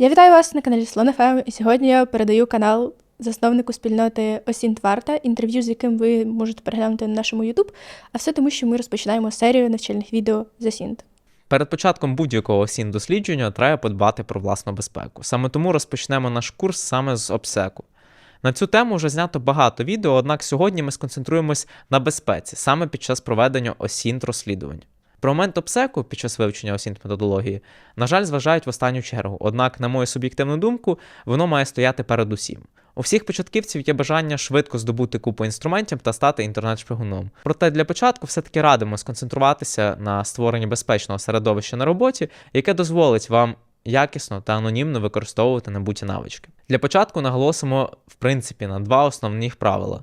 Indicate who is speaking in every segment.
Speaker 1: Я вітаю вас на каналі Слон ФМ, і сьогодні я передаю канал засновнику спільноти Осінт Варта, інтерв'ю, з яким ви можете переглянути на нашому YouTube, а все тому, що ми розпочинаємо серію навчальних відео з Осінт.
Speaker 2: Перед початком будь-якого сін дослідження треба подбати про власну безпеку. Саме тому розпочнемо наш курс саме з обсеку. На цю тему вже знято багато відео, однак сьогодні ми сконцентруємось на безпеці саме під час проведення осінт розслідувань. Про момент обсеку під час вивчення осінт методології, на жаль, зважають в останню чергу, однак, на мою суб'єктивну думку, воно має стояти перед усім. У всіх початківців є бажання швидко здобути купу інструментів та стати інтернет-шпигуном. Проте для початку все-таки радимо сконцентруватися на створенні безпечного середовища на роботі, яке дозволить вам якісно та анонімно використовувати набуті навички. Для початку наголосимо в принципі на два основних правила.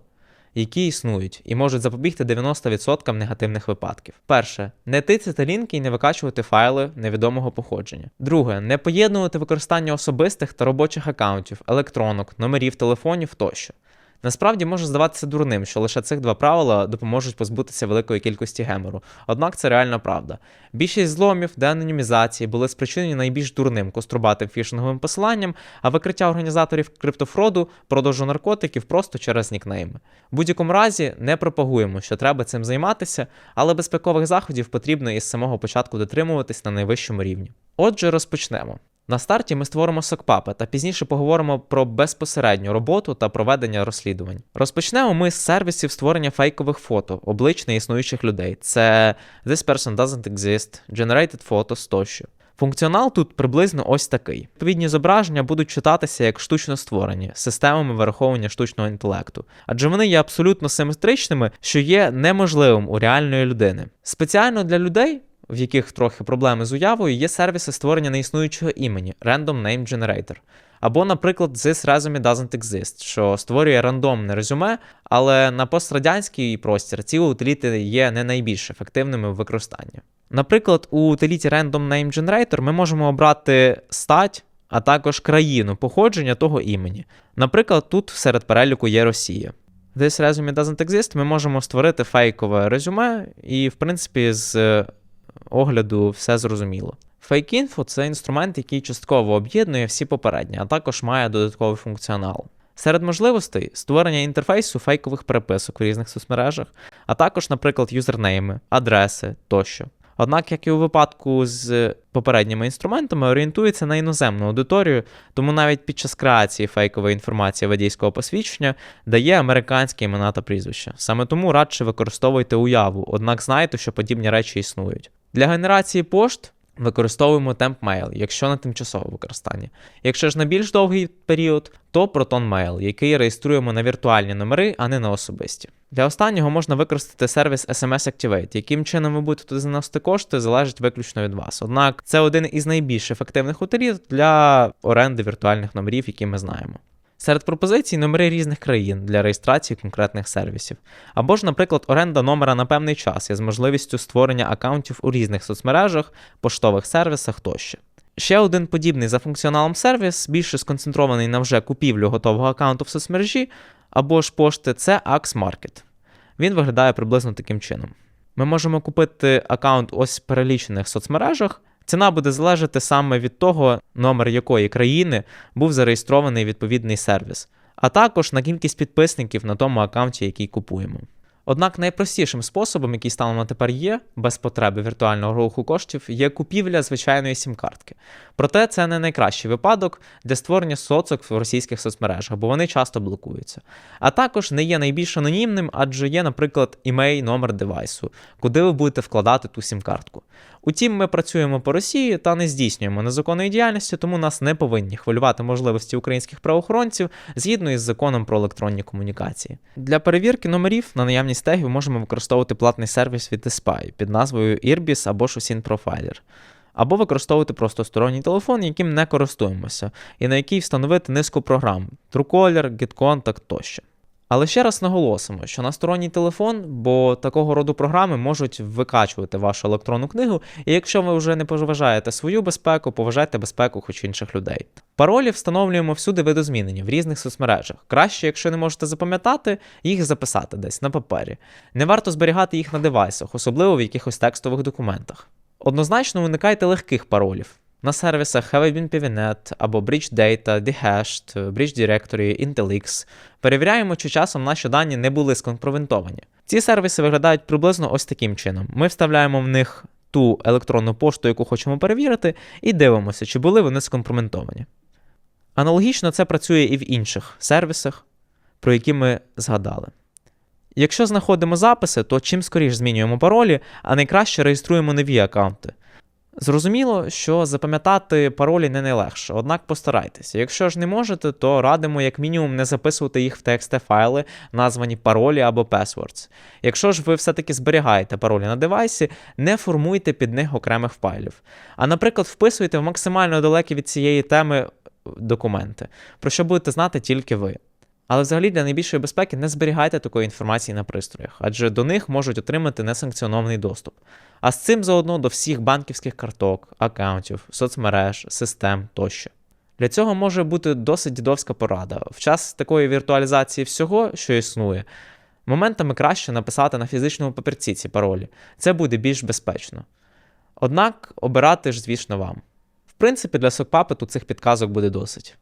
Speaker 2: Які існують і можуть запобігти 90% негативних випадків. Перше, не тицяти лінки і не викачувати файли невідомого походження. Друге, не поєднувати використання особистих та робочих аккаунтів, електронок, номерів телефонів тощо. Насправді може здаватися дурним, що лише цих два правила допоможуть позбутися великої кількості гемору. Однак це реальна правда. Більшість зломів, деанонімізації були спричинені найбільш дурним кострубатим фішинговим посиланням, а викриття організаторів криптофроду, продажу наркотиків просто через нікнейми. В будь-якому разі не пропагуємо, що треба цим займатися, але безпекових заходів потрібно із самого початку дотримуватись на найвищому рівні. Отже, розпочнемо. На старті ми створимо сокпапи та пізніше поговоримо про безпосередню роботу та проведення розслідувань. Розпочнемо ми з сервісів створення фейкових фото, облич неіснуючих людей. Це This person doesn't exist, Generated Photos тощо. Функціонал тут приблизно ось такий. Відповідні зображення будуть читатися як штучно створені системами вираховування штучного інтелекту, адже вони є абсолютно симетричними, що є неможливим у реальної людини. Спеціально для людей в яких трохи проблеми з уявою, є сервіси створення неіснуючого імені Random Name Generator. Або, наприклад, This Resume Doesn't Exist, що створює рандомне резюме, але на пострадянський простір ці утиліти є не найбільш ефективними в використанні. Наприклад, у утиліті Random Name Generator ми можемо обрати стать, а також країну походження того імені. Наприклад, тут серед переліку є Росія. This Resume Doesn't Exist ми можемо створити фейкове резюме, і, в принципі, з огляду все зрозуміло. Fake-Info – це інструмент, який частково об'єднує всі попередні, а також має додатковий функціонал. Серед можливостей створення інтерфейсу фейкових переписок в різних соцмережах, а також, наприклад, юзернейми, адреси тощо. Однак, як і у випадку з попередніми інструментами, орієнтується на іноземну аудиторію, тому навіть під час креації фейкової інформації водійського посвідчення дає американські імена та прізвища. Саме тому радше використовуйте уяву, однак знайте, що подібні речі існують. Для генерації пошт використовуємо TempMail, якщо на тимчасове використання. Якщо ж на більш довгий період, то ProtonMail, який реєструємо на віртуальні номери, а не на особисті. Для останнього можна використати сервіс SMS Activate. Яким чином ви будете туди заносити кошти, залежить виключно від вас. Однак це один із найбільш ефективних утиліт для оренди віртуальних номерів, які ми знаємо. Серед пропозицій номери різних країн для реєстрації конкретних сервісів. Або ж, наприклад, оренда номера на певний час із можливістю створення аккаунтів у різних соцмережах, поштових сервісах тощо. Ще один подібний за функціоналом сервіс, більше сконцентрований на вже купівлю готового аккаунту в соцмережі, або ж пошти, це Axe Market. Він виглядає приблизно таким чином. Ми можемо купити аккаунт ось в перелічених соцмережах. Ціна буде залежати саме від того, номер якої країни був зареєстрований відповідний сервіс, а також на кількість підписників на тому аккаунті, який купуємо. Однак найпростішим способом, який станом на тепер є, без потреби віртуального руху коштів, є купівля звичайної сім-картки. Проте це не найкращий випадок для створення соцок в російських соцмережах, бо вони часто блокуються. А також не є найбільш анонімним, адже є, наприклад, імей номер девайсу, куди ви будете вкладати ту сім-картку. Утім, ми працюємо по Росії та не здійснюємо незаконної діяльності, тому нас не повинні хвилювати можливості українських правоохоронців згідно із законом про електронні комунікації. Для перевірки номерів на наявність тегів можемо використовувати платний сервіс від eSpy під назвою Irbis або ж Profiler. Або використовувати просто сторонній телефон, яким не користуємося, і на який встановити низку програм Truecaller, GetContact тощо. Але ще раз наголосимо, що на сторонній телефон, бо такого роду програми можуть викачувати вашу електронну книгу, і якщо ви вже не поважаєте свою безпеку, поважайте безпеку хоч інших людей. Паролі встановлюємо всюди видозмінені в різних соцмережах. Краще, якщо не можете запам'ятати, їх записати десь на папері. Не варто зберігати їх на девайсах, особливо в якихось текстових документах. Однозначно уникайте легких паролів. На сервісах HaveBeenPVNet або Bridge Data, Dehashed, Bridge Directory, IntelliX перевіряємо, чи часом наші дані не були скомпроментовані. Ці сервіси виглядають приблизно ось таким чином. Ми вставляємо в них ту електронну пошту, яку хочемо перевірити, і дивимося, чи були вони скомпроментовані. Аналогічно це працює і в інших сервісах, про які ми згадали. Якщо знаходимо записи, то чим скоріш змінюємо паролі, а найкраще реєструємо нові аккаунти. Зрозуміло, що запам'ятати паролі не найлегше, однак постарайтеся. Якщо ж не можете, то радимо як мінімум не записувати їх в txt файли, названі паролі або passwords. Якщо ж ви все-таки зберігаєте паролі на девайсі, не формуйте під них окремих файлів. А, наприклад, вписуйте в максимально далекі від цієї теми документи, про що будете знати тільки ви. Але взагалі для найбільшої безпеки не зберігайте такої інформації на пристроях, адже до них можуть отримати несанкціонований доступ. А з цим заодно до всіх банківських карток, аккаунтів, соцмереж, систем тощо. Для цього може бути досить дідовська порада. В час такої віртуалізації всього, що існує, моментами краще написати на фізичному папірці ці паролі. Це буде більш безпечно. Однак обирати ж, звісно, вам. В принципі, для сокпапету цих підказок буде досить.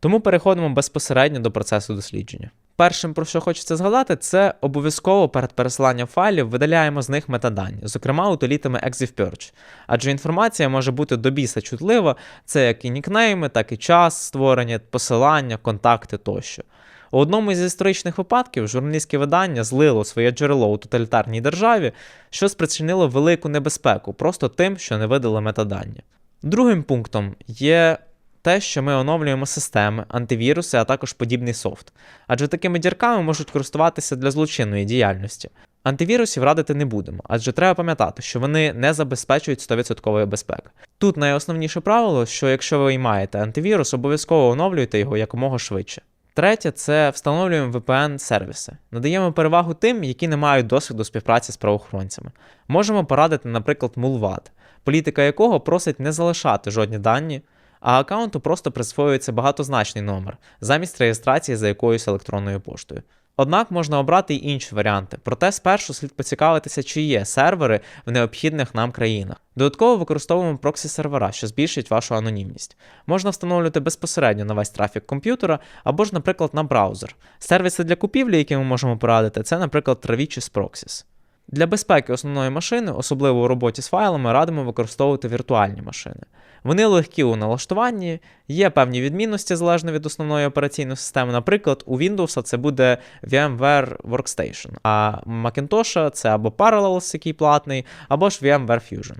Speaker 2: Тому переходимо безпосередньо до процесу дослідження. Першим, про що хочеться згадати, це обов'язково перед пересиланням файлів видаляємо з них метадані, зокрема утилітами ExifPurge. Адже інформація може бути до біса чутлива, це як і нікнейми, так і час створення, посилання, контакти тощо. У одному із історичних випадків журналістське видання злило своє джерело у тоталітарній державі, що спричинило велику небезпеку просто тим, що не видали метадані. Другим пунктом є те, що ми оновлюємо системи, антивіруси, а також подібний софт. Адже такими дірками можуть користуватися для злочинної діяльності. Антивірусів радити не будемо, адже треба пам'ятати, що вони не забезпечують 100% безпеки. Тут найосновніше правило, що якщо ви маєте антивірус, обов'язково оновлюйте його якомога швидше. Третє це встановлюємо VPN-сервіси. Надаємо перевагу тим, які не мають досвіду співпраці з правоохоронцями. Можемо порадити, наприклад, Mulvad, політика якого просить не залишати жодні дані а аккаунту просто присвоюється багатозначний номер замість реєстрації за якоюсь електронною поштою. Однак можна обрати й інші варіанти, проте спершу слід поцікавитися, чи є сервери в необхідних нам країнах. Додатково використовуємо проксі-сервера, що збільшить вашу анонімність. Можна встановлювати безпосередньо на весь трафік комп'ютера або ж, наприклад, на браузер. Сервіси для купівлі, які ми можемо порадити, це, наприклад, Travichis Proxies. Для безпеки основної машини, особливо у роботі з файлами, радимо використовувати віртуальні машини. Вони легкі у налаштуванні, є певні відмінності залежно від основної операційної системи. Наприклад, у Windows це буде VMware Workstation, а Macintosh це або Parallels, який платний, або ж VMware Fusion.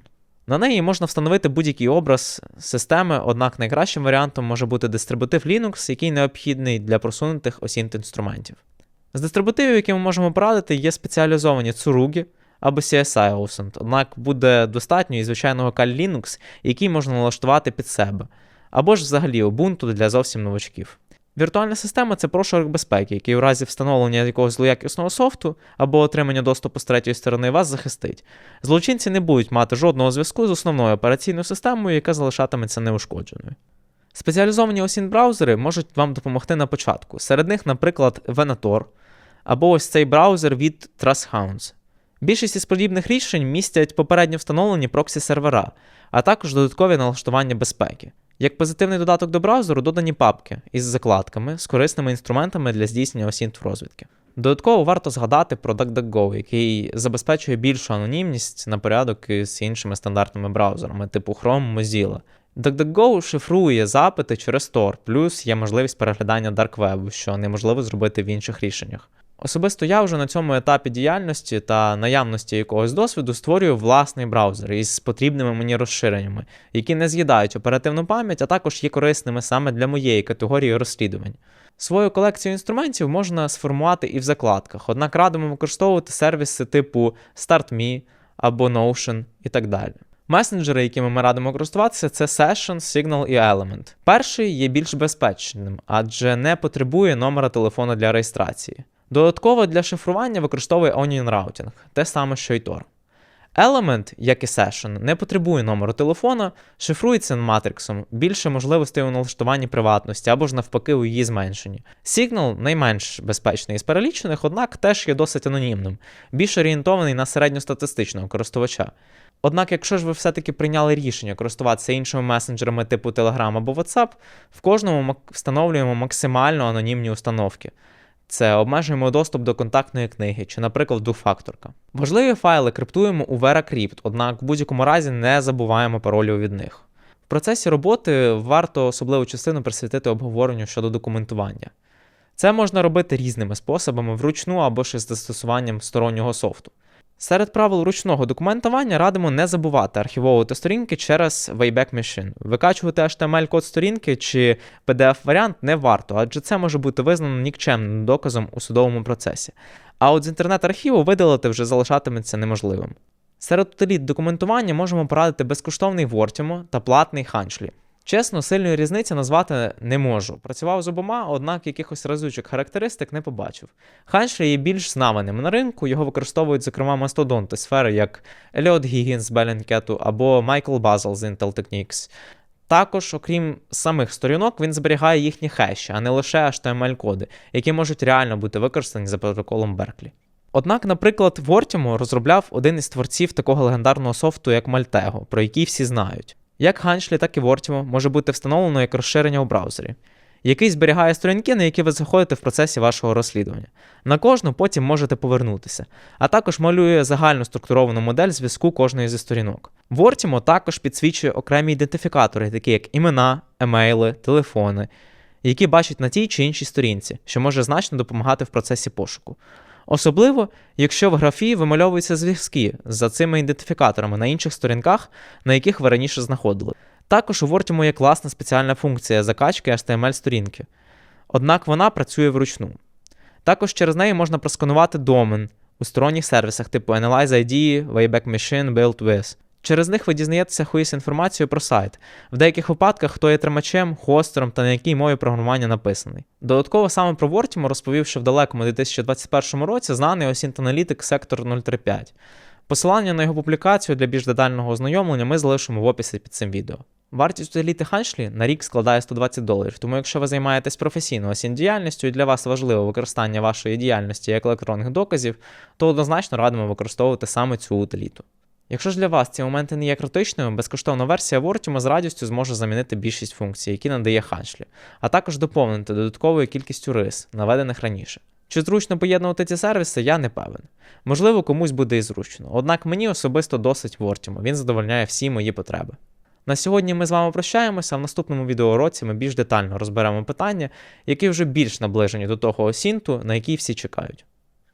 Speaker 2: На неї можна встановити будь-який образ системи, однак найкращим варіантом може бути дистрибутив Linux, який необхідний для просунутих осінт інструментів. З дистрибутивів, які ми можемо порадити, є спеціалізовані цуруги або CSI OSINT, однак буде достатньо і звичайного Kali Linux, який можна налаштувати під себе, або ж взагалі Ubuntu для зовсім новачків. Віртуальна система це прошарок безпеки, який у разі встановлення якогось злоякісного софту або отримання доступу з третьої сторони вас захистить. Злочинці не будуть мати жодного зв'язку з основною операційною системою, яка залишатиметься неушкодженою. Спеціалізовані осін браузери можуть вам допомогти на початку. Серед них, наприклад, Venator, або ось цей браузер від TrustHounds. Більшість із подібних рішень містять попередньо встановлені проксі-сервера, а також додаткові налаштування безпеки. Як позитивний додаток до браузеру додані папки із закладками з корисними інструментами для здійснення осінт розвідки. Додатково варто згадати про DuckDuckGo, який забезпечує більшу анонімність на порядок з іншими стандартними браузерами, типу Chrome, Mozilla. DuckDuckGo шифрує запити через Tor, плюс є можливість переглядання Web, що неможливо зробити в інших рішеннях. Особисто я вже на цьому етапі діяльності та наявності якогось досвіду створюю власний браузер із потрібними мені розширеннями, які не з'їдають оперативну пам'ять, а також є корисними саме для моєї категорії розслідувань. Свою колекцію інструментів можна сформувати і в закладках, однак радимо використовувати сервіси типу StartMe або Notion і так далі. Месенджери, якими ми радимо користуватися, це Session, Signal і Element. Перший є більш безпечним, адже не потребує номера телефону для реєстрації. Додатково для шифрування використовує Onion Routing, те саме, що й Tor. Element, як і Session, не потребує номеру телефона, шифрується матриксом, більше можливостей у налаштуванні приватності або ж навпаки у її зменшенні. Signal найменш безпечний із перелічених, однак теж є досить анонімним, більш орієнтований на середньостатистичного користувача. Однак, якщо ж ви все-таки прийняли рішення користуватися іншими месенджерами типу Telegram або WhatsApp, в кожному встановлюємо максимально анонімні установки. Це обмежуємо доступ до контактної книги чи, наприклад, двофакторка. Важливі файли криптуємо у VeraCrypt, однак в будь-якому разі не забуваємо паролів від них. В процесі роботи варто особливу частину присвятити обговоренню щодо документування. Це можна робити різними способами вручну або ж із застосуванням стороннього софту. Серед правил ручного документування радимо не забувати архівовувати сторінки через Wayback Machine. Викачувати HTML-код сторінки чи PDF-варіант не варто, адже це може бути визнано нікчемним доказом у судовому процесі. А от з інтернет-архіву видалити вже залишатиметься неможливим. Серед утиліт документування можемо порадити безкоштовний Wordtimo та платний Ханчлі. Чесно, сильної різниці назвати не можу. Працював з обома, однак якихось разучих характеристик не побачив. Ханшлі є більш знаваним на ринку, його використовують, зокрема, мастодонти сфери, як Еліот Гіггінс з Bellingcat або Майкл Базел з Intel Techniques. Також, окрім самих сторінок, він зберігає їхні хеші, а не лише HTML-коди, які можуть реально бути використані за протоколом Berkeley. Однак, наприклад, Wordtimo розробляв один із творців такого легендарного софту, як Maltego, про який всі знають. Як Ханшлі, так і Wordtimo може бути встановлено як розширення у браузері, який зберігає сторінки, на які ви заходите в процесі вашого розслідування. На кожну потім можете повернутися, а також малює загальну структуровану модель зв'язку кожної зі сторінок. Wordtimo також підсвічує окремі ідентифікатори, такі як імена, емейли, телефони, які бачать на тій чи іншій сторінці, що може значно допомагати в процесі пошуку. Особливо, якщо в графі вимальовуються зв'язки за цими ідентифікаторами на інших сторінках, на яких ви раніше знаходили. Також у Wordtimo є класна спеціальна функція закачки HTML-сторінки. Однак вона працює вручну. Також через неї можна просканувати домен у сторонніх сервісах типу Analyze ID, Wayback Machine, BuildWith. Через них ви дізнаєтеся хуїсь інформацію про сайт, в деяких випадках хто є тримачем, хостером та на якій мові програмування написаний. Додатково саме про Wordtimo розповів, що в далекому 2021 році знаний осінт аналітик Сектор 035. Посилання на його публікацію для більш детального ознайомлення ми залишимо в описі під цим відео. Вартість еліти Ханшлі на рік складає 120 доларів, тому якщо ви займаєтесь професійно осінь діяльністю і для вас важливо використання вашої діяльності як електронних доказів, то однозначно радимо використовувати саме цю утиліту. Якщо ж для вас ці моменти не є критичними, безкоштовна версія Wordtimo з радістю зможе замінити більшість функцій, які надає Ханшлі, а також доповнити додатковою кількістю рис, наведених раніше. Чи зручно поєднувати ці сервіси, я не певен. Можливо, комусь буде і зручно, однак мені особисто досить Wordtimo, він задовольняє всі мої потреби. На сьогодні ми з вами прощаємося, а в наступному відеоуроці ми більш детально розберемо питання, які вже більш наближені до того осінту, на який всі чекають.